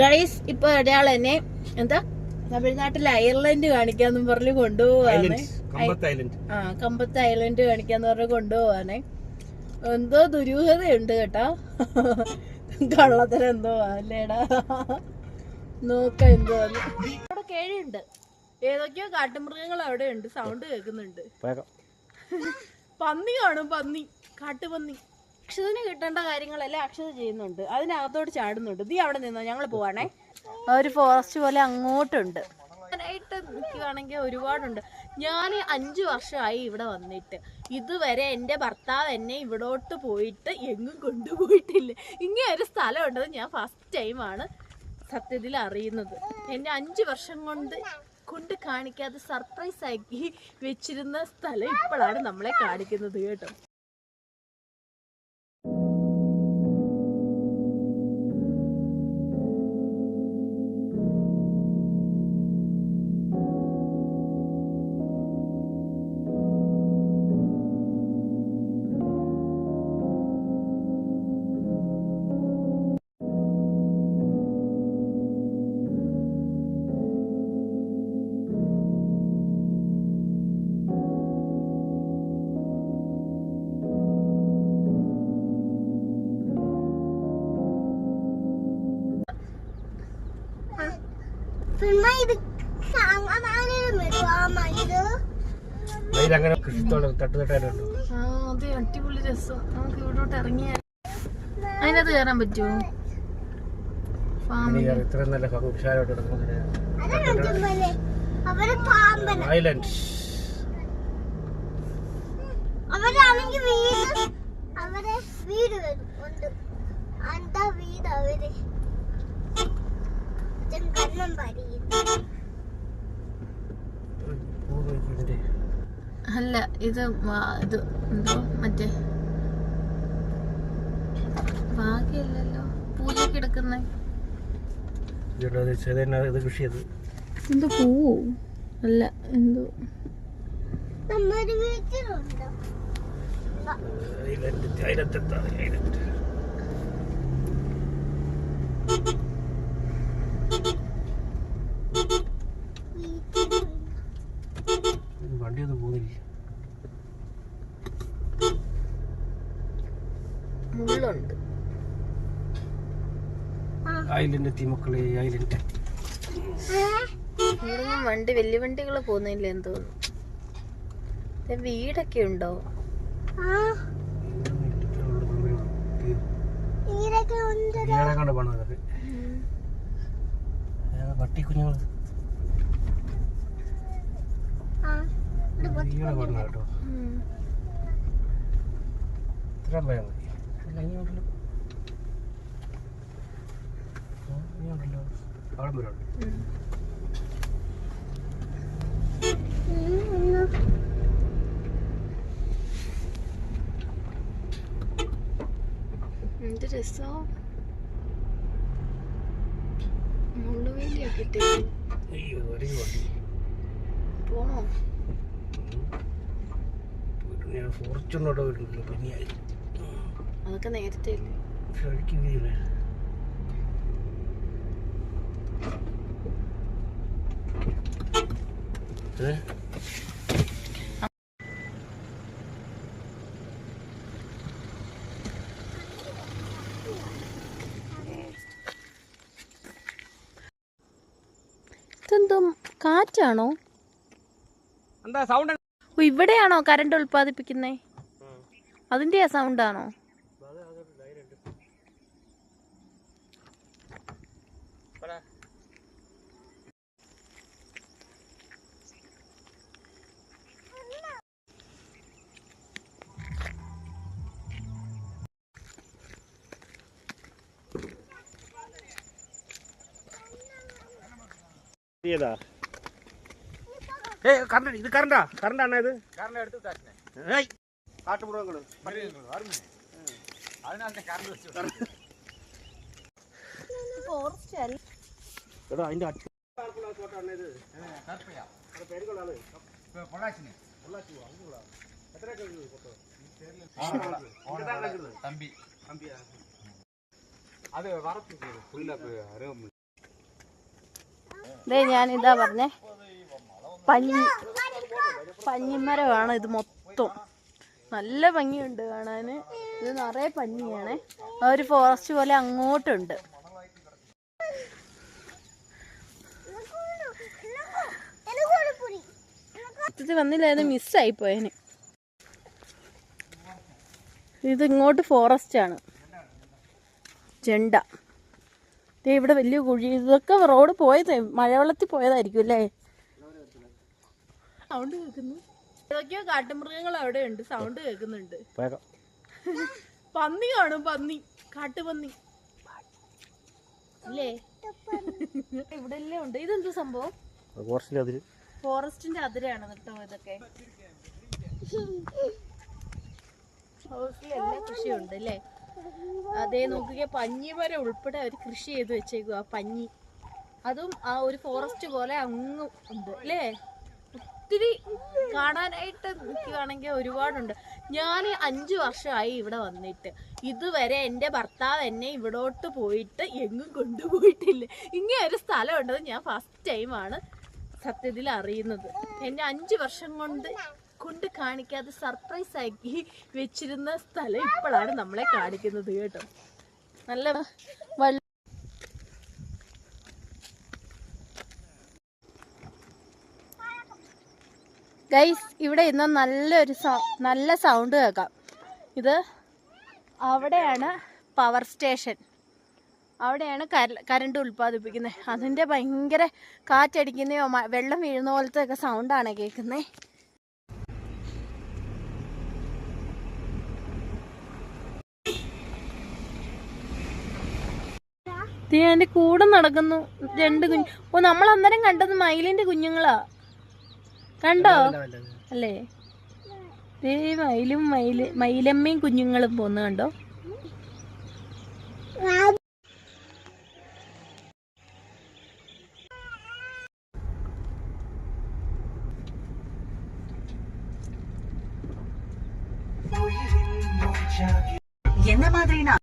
Guys ഇപ്പൊ ഒരാൾ എന്നെ എന്താ? തമിഴ്നാട്ടിൽ അയർലൻഡ് കാണിക്കാന്നും പറഞ്ഞ് കൊണ്ടുപോവാണ്. കമ്പത്ത് ഐലൻഡ് ആ കമ്പത്ത് ഐലൻഡ് കാണിക്കാന്ന് പറഞ്ഞ് കൊണ്ടുപോവാണ്. എന്തോ ദുരൂഹതയുണ്ട് കേട്ടോ. കള്ളത്തരം എന്തോ അല്ലേടാ. നോക്ക എന്തോ. അവിടെ കേഴിയുണ്ട്. ഏതൊക്കെയോ കാട്ടുമൃഗങ്ങൾ അവിടെ ഉണ്ട് സൗണ്ട് കേൾക്കുന്നുണ്ട് പന്നി കാണും പന്നി. കാട്ടുപന്നി. അക്ഷതന് കിട്ടേണ്ട കാര്യങ്ങളെല്ലാം അക്ഷത ചെയ്യുന്നുണ്ട്. അതിനകത്തോട്ട് ചാടുന്നുണ്ട്. നീ അവിടെ നിന്നോ? ഞങ്ങൾ പോവാണേ. ആ ഒരു ഫോറസ്റ്റ് പോലെ അങ്ങോട്ടുണ്ട്. ായിട്ട് നിൽക്കുകയാണെങ്കിൽ ഒരുപാടുണ്ട്. ഞാൻ അഞ്ചു വർഷമായി ഇവിടെ വന്നിട്ട്. ഇതുവരെ എന്റെ ഭർത്താവ് എന്നെ ഇവിടോട്ട് പോയിട്ട് എങ്ങും കൊണ്ടുപോയിട്ടില്ല. ഇങ്ങനെ ഒരു സ്ഥലം ഉണ്ടെന്ന് ഞാൻ ഫസ്റ്റ് ടൈമാണ് സത്യത്തിൽ അറിയുന്നത്. എന്നെ അഞ്ച് വർഷം കൊണ്ട് കൊണ്ട് കാണിക്കാതെ സർപ്രൈസ് ആക്കി വെച്ചിരുന്ന സ്ഥലം ഇപ്പോഴാണ് നമ്മളെ കാണിക്കുന്നത് കേട്ടോ. അങ്ങനെ കൃഷിത്തോളം തട്ടുതട്ടായിട്ടുണ്ട്. ആ അതെ അടിപൊളി രസം. നമുക്ക് ഇവിടോട്ട് ഇറങ്ങിയാൽ അതിനകത്ത് കയറാൻ പറ്റുമോ ഫാമിൽ ഇത്ര നല്ല വിശാലമായിട്ട് ഐലൻഡ് അവരാണെങ്കിൽ വീട് അവരെ വീട് വരും. ഉണ്ട്. എന്താ വീട് അവർ. അച്ഛൻ കണ്ണം ഇതിന്റെ അല്ല ഇത് ഇത് എന്തോ മറ്റേ ഭാഗ്യല്ലല്ലോ പൂജയ്ക്ക് എടുക്കുന്ന. ഇത് കൃഷി ചെയ്ത് എന്തോ പൂവോ? അല്ല എന്തോ. നമ്മുടെ വീട്ടിലുണ്ട് ഐലൻഡ് ഐലൻഡ് ഐലൻഡ് വീട്ടിലുണ്ട് വണ്ടിയൊന്നും പോകുന്നില്ല. മക്കളെ വണ്ടി വലിയ വണ്ടികൾ പോകുന്നില്ല എന്ന് തോന്നുന്നു. ദേ വീടൊക്കെ ഉണ്ടോ? ആ. കണ്ട് ഏതാ പട്ടി കുഞ്ഞുങ്ങൾ ഇയാളെ പോകണം കേട്ടോ. ഇത്രയും പോയാൽ മതി. അല്ല ഇനിയുണ്ടല്ലോ ആ, അവിടെ വരും എന്ത് രസോ. മുള്ളുവേലിയൊക്കെ ഇട്ടേ പോണോ? ഞാൻ ഫോർച്യൂണോടെ വരുന്നുള്ളൂ പനിയായി. അതൊക്കെ നേരത്തെ ശരിക്കും ഏ? ഇതെന്തോ കാറ്റാണോ? എന്താ സൗണ്ട് ഓ ഇവിടെയാണോ കറണ്ട് ഉൽപ്പാദിപ്പിക്കുന്നേ? അതിന്റെ സൗണ്ട് ആണോ ഏതാ ഏ കറണ്ട് ഇത് കറണ്ടാ കറണ്ടാണ് ഇത് ഏയ് കാട്ടുമൃഗങ്ങള് ഫോറസ്റ്റ് അല്ല എടാ അതിന്റെ അച്ഛൻ தம்பி அது வரத்து ஃபுல்லா ദേ ഞാൻ ഇതാ പറഞ്ഞേ പഞ്ഞി പഞ്ഞിമരമാണ് ഇത് മൊത്തം. നല്ല ഭംഗിയുണ്ട് കാണാൻ ഇത് നിറയെ പഞ്ഞിയാണ്. ആ ഒരു ഫോറസ്റ്റ് പോലെ അങ്ങോട്ടുണ്ട്. വന്നില്ല വന്നില്ലായിരുന്നു മിസ്സായി പോയേന് ഇത് ഇങ്ങോട്ട് ഫോറസ്റ്റ് ആണ്. ചെണ്ട ദേ ഇവിടെ വലിയ കുഴി ഇതൊക്കെ റോഡ് പോയത് മഴവെള്ളത്തിൽ പോയതായിരിക്കും അല്ലേ? സൗണ്ട് കേൾക്കുന്നു? ഏതൊക്കെയോ കാട്ടുമൃഗങ്ങൾ അവിടെ ഉണ്ട് സൗണ്ട് കേൾക്കുന്നുണ്ട്. പന്നി കാണും പന്നി. കാട്ടുപന്നി. അല്ലേ ഇവിടെ എല്ലാം ഉണ്ട്. ഇതെന്ത് സംഭവം? ഫോറസ്റ്റിന്റെ അതിരാണ് കേട്ടോ ഇതൊക്കെ. എല്ലാ കൃഷിയും ഉണ്ട് അല്ലേ? അതേ നോക്കുക വരെ ഉൾപ്പെടെ അവർ കൃഷി ചെയ്ത് വെച്ചേക്കുക പഞ്ഞി. അതും ആ ഒരു ഫോറസ്റ്റ് പോലെ അങ്ങ് ഉണ്ട് അല്ലേ? ഒത്തിരി കാണാനായിട്ട് നിൽക്കുകയാണെങ്കിൽ ഒരുപാടുണ്ട്. ഞാൻ അഞ്ച് വർഷമായി ഇവിടെ വന്നിട്ട്. ഇതുവരെ എന്റെ ഭർത്താവ് എന്നെ ഇവിടോട്ട് പോയിട്ട് എങ്ങും കൊണ്ടുപോയിട്ടില്ല. ഇങ്ങനെ ഒരു സ്ഥലം ഉണ്ടെന്ന് ഞാൻ ഫസ്റ്റ് ടൈമാണ് സത്യത്തിൽ അറിയുന്നത്. എന്നെ അഞ്ച് വർഷം കൊണ്ട് കൊണ്ട് കാണിക്കാതെ സർപ്രൈസ് ആക്കി വെച്ചിരുന്ന സ്ഥലം ഇപ്പോഴാണ് നമ്മളെ കാണിക്കുന്നത് കേട്ടോ. നല്ല ഗൈസ് ഇവിടെ ഇന്ന് നല്ലൊരു നല്ല സൗണ്ട് കേൾക്കാം. ഇത് അവിടെയാണ് പവർ സ്റ്റേഷൻ അവിടെയാണ് കര- കരണ്ട് ഉൽപ്പാദിപ്പിക്കുന്നത് അതിന്റെ ഭയങ്കര കാറ്റടിക്കുന്നയോ വെള്ളം വീഴുന്ന പോലത്തെ ഒക്കെ സൗണ്ടാണ് കേൾക്കുന്നത് അതിന്റെ കൂടെ നടക്കുന്നു രണ്ട് കുഞ്ഞു. ഓ നമ്മൾ അന്നേരം കണ്ടത് മയിലിന്റെ കുഞ്ഞുങ്ങളാ. കണ്ടോ അല്ലേ ദേ മയിലും മയില് മയിലമ്മയും കുഞ്ഞുങ്ങളും പോന്നു കണ്ടോ என்ன மாதிரினா